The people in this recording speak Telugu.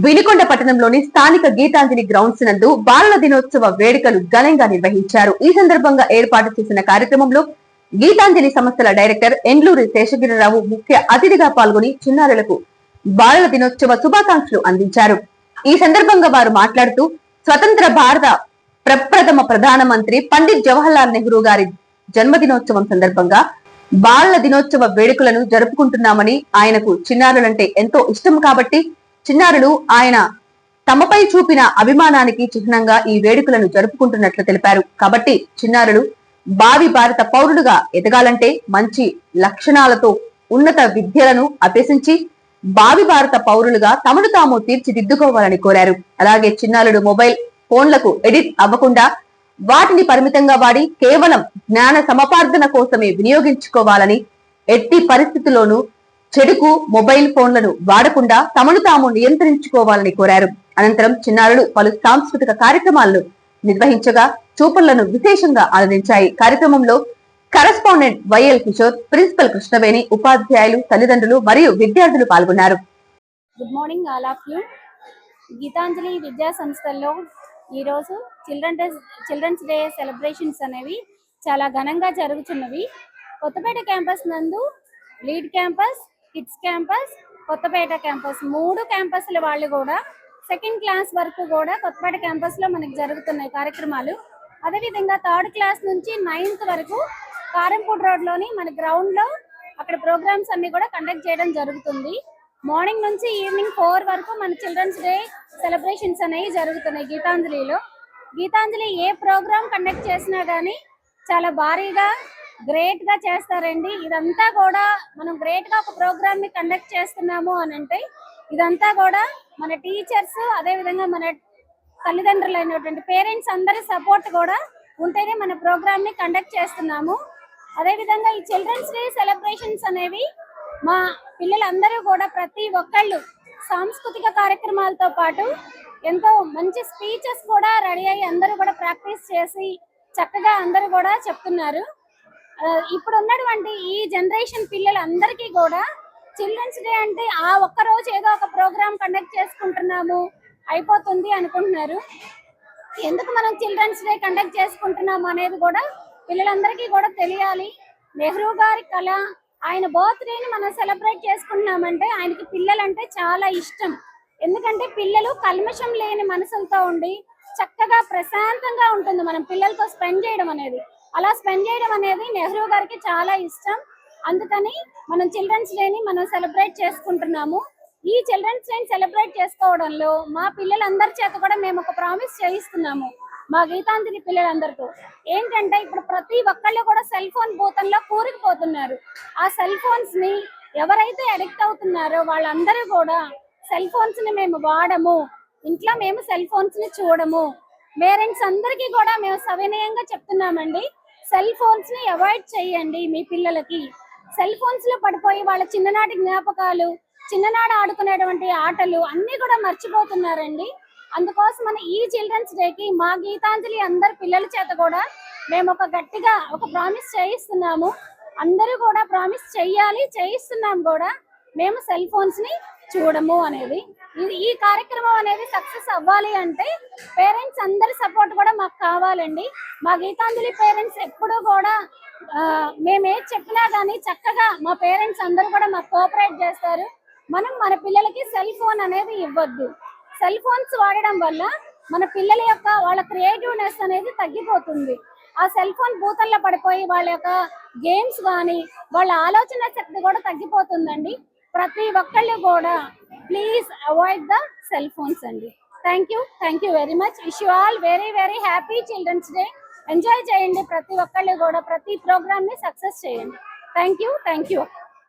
వినుకొండ పట్టణంలోని స్థానిక గీతాంజలి గ్రౌండ్స్ నందు బాలల దినోత్సవ వేడుకలు ఘనంగా నిర్వహించారు. ఈ సందర్భంగా ఏర్పాటు చేసిన కార్యక్రమంలో గీతాంజలి సంస్థల డైరెక్టర్ ఎండ్లూరి శేషగిరిరావు ముఖ్య అతిథిగా పాల్గొని చిన్నారులకు బాలల దినోత్సవ శుభాకాంక్షలు అందించారు. ఈ సందర్భంగా వారు మాట్లాడుతూ స్వతంత్ర భారత ప్రప్రథమ ప్రధానమంత్రి పండిత్ జవహర్లాల్ నెహ్రూ గారి జన్మదినోత్సవం సందర్భంగా బాలల దినోత్సవ వేడుకలను జరుపుకుంటున్నామని ఆయనకు చిన్నారులంటే ఎంతో ఇష్టం కాబట్టి చిన్నారులు ఆయన తమపై చూపిన అభిమానానికి చిహ్నంగా ఈ వేడుకలను జరుపుకుంటున్నట్లు తెలిపారు. కాబట్టి చిన్నారులు భావి భారత పౌరులుగా ఎదగాలంటే మంచి లక్షణాలతో ఉన్నత విద్యలను అభ్యసించి భావి భారత పౌరులుగా తమను తాము తీర్చిదిద్దుకోవాలని కోరారు. అలాగే చిన్నారులు మొబైల్ ఫోన్లకు ఎడిట్ అవ్వకుండా వాటిని పరిమితంగా వాడి కేవలం జ్ఞాన సమపార్జన కోసమే వినియోగించుకోవాలని ఎట్టి పరిస్థితుల్లోనూ చెడుకు మొబైల్ ఫోన్లను వాడకుండా తమను తాము నియంత్రించుకోవాలని కోరారు. అనంతరం చిన్నారులు పలు సాంస్కృతిక కార్యక్రమాలను నిర్వహించగా చూపర్లను విశేషంగా ఆనందించాయి. కార్యక్రమంలో correspondent YL Kishore principal Krishnaveni ఉపాధ్యాయులు తల్లిదండ్రులు మరియు విద్యార్థులు పాల్గొన్నారు. Good morning all of you. Geetanjali విద్యా సంస్థల్లో ఈరోజు children day children's day celebrations అనేవి చాలా ఘనంగా జరుగుతున్నవి. కొత్తపేట క్యాంపస్ నందు lead campus kids campus Kothapeta campus. మూడు క్యాంపస్ల వాళ్ళు కూడా సెకండ్ క్లాస్ వరకు కూడా కొత్తపేట క్యాంపస్లో మనకి జరుగుతున్నాయి కార్యక్రమాలు. అదేవిధంగా థర్డ్ క్లాస్ నుంచి నైన్త్ వరకు కారంపూడి రోడ్లోని మన గ్రౌండ్లో అక్కడ ప్రోగ్రామ్స్ అన్ని కూడా కండక్ట్ చేయడం జరుగుతుంది. మార్నింగ్ నుంచి ఈవినింగ్ ఫోర్ వరకు మన చిల్డ్రన్స్ డే సెలబ్రేషన్స్ అనేవి జరుగుతున్నాయి గీతాంజలిలో. గీతాంజలి ఏ ప్రోగ్రామ్ కండక్ట్ చేసినా కానీ చాలా భారీగా గ్రేట్గా చేస్తారండి. ఇదంతా కూడా మనం గ్రేట్గా ఒక ప్రోగ్రామ్ని కండక్ట్ చేస్తున్నాము అని అంటే ఇదంతా కూడా మన టీచర్స్ అదే విధంగా మన తల్లిదండ్రులు అయినటువంటి పేరెంట్స్ అందరి సపోర్ట్ కూడా ఉంటేనే మన ప్రోగ్రామ్ని కండక్ట్ చేస్తున్నాము. అదే విధంగా ఈ చిల్డ్రన్స్ డే సెలబ్రేషన్స్ అనేవి మా పిల్లలందరూ కూడా ప్రతి ఒక్కళ్ళు సాంస్కృతిక కార్యక్రమాలతో పాటు ఎంతో మంచి స్పీచెస్ కూడా రెడీ అయ్యి అందరూ కూడా ప్రాక్టీస్ చేసి చక్కగా అందరూ కూడా చెప్తున్నారు. ఇప్పుడు ఉన్నటువంటి ఈ జనరేషన్ పిల్లలందరికీ కూడా చిల్డ్రన్స్ డే అంటే ఆ ఒక్క రోజు ఏదో ఒక ప్రోగ్రామ్ కండక్ట్ చేసుకుంటున్నాము అయిపోతుంది అనుకుంటున్నారు. ఎందుకు మనం చిల్డ్రన్స్ డే కండక్ట్ చేసుకుంటున్నాము అనేది కూడా పిల్లలందరికీ కూడా తెలియాలి. నెహ్రూ గారి కళ ఆయన బర్త్డేని మనం సెలబ్రేట్ చేసుకుంటున్నామంటే ఆయనకి పిల్లలంటే చాలా ఇష్టం. ఎందుకంటే పిల్లలు కల్మషం లేని మనసులతో ఉండి చక్కగా ప్రశాంతంగా ఉంటుంది మనం పిల్లలతో స్పెండ్ చేయడం అనేది. అలా స్పెండ్ చేయడం అనేది నెహ్రూ గారికి చాలా ఇష్టం. అందుకని మనం చిల్డ్రన్స్ డేని మనం సెలబ్రేట్ చేసుకుంటున్నాము. ఈ చిల్డ్రన్స్ డేని సెలబ్రేట్ చేసుకోవడంలో మా పిల్లలందరి చేత కూడా మేము ఒక ప్రామిస్ చేయిస్తున్నాము. మా గీతాంజలి పిల్లలందరితో. ఏంటంటే ఇప్పుడు ప్రతి ఒక్కళ్ళు కూడా సెల్ ఫోన్ భూతంలో కూరుకుపోతున్నారు. ఆ సెల్ ఫోన్స్ని ఎవరైతే అడిక్ట్ అవుతున్నారో వాళ్ళందరూ కూడా సెల్ ఫోన్స్ని మేము వాడము. ఇంట్లో మేము సెల్ ఫోన్స్ని చూడము. పేరెంట్స్ అందరికీ కూడా మేము సవినయంగా చెప్తున్నామండి. సెల్ ఫోన్స్ని అవాయిడ్ చేయండి మీ పిల్లలకి. సెల్ ఫోన్స్లో పడిపోయి వాళ్ళ చిన్ననాటి జ్ఞాపకాలు చిన్ననాడు ఆడుకునేటువంటి ఆటలు అన్ని కూడా మర్చిపోతున్నారండి. అందుకోసం మన ఈ చిల్డ్రన్స్ డేకి మా గీతాంజలి అందరు పిల్లల చేత కూడా మేము ఒక గట్టిగా ఒక ప్రామిస్ చేయిస్తున్నాము. అందరూ కూడా ప్రామిస్ చెయ్యాలి చేయిస్తున్నాం కూడా. మేము సెల్ ఫోన్స్ని చూడము అనేది. ఈ కార్యక్రమం అనేది సక్సెస్ అవ్వాలి అంటే పేరెంట్స్ అందరి సపోర్ట్ కూడా మాకు కావాలండి. మా గీతాంజలి పేరెంట్స్ ఎప్పుడూ కూడా మేము ఏది చెప్పినా కానీ చక్కగా మా పేరెంట్స్ అందరూ కూడా మాకు కోఆపరేట్ చేస్తారు. మనం మన పిల్లలకి సెల్ ఫోన్ అనేది ఇవ్వద్దు. సెల్ ఫోన్స్ వాడడం వల్ల మన పిల్లల యొక్క వాళ్ళ క్రియేటివ్నెస్ అనేది తగ్గిపోతుంది. ఆ సెల్ ఫోన్ భూతంలో పడిపోయి వాళ్ళ యొక్క గేమ్స్ కానీ వాళ్ళ ఆలోచన శక్తి కూడా తగ్గిపోతుందండి. ప్రతి ఒక్కళ్ళు కూడా please avoid the cell phones అండి. Thank you thank you very much wish you all very very happy children's day enjoy చేయండి ప్రతి ఒక్కళ్ళు కూడా. ప్రతి ప్రోగ్రామ్ని సక్సెస్ చేయండి. Thank you thank you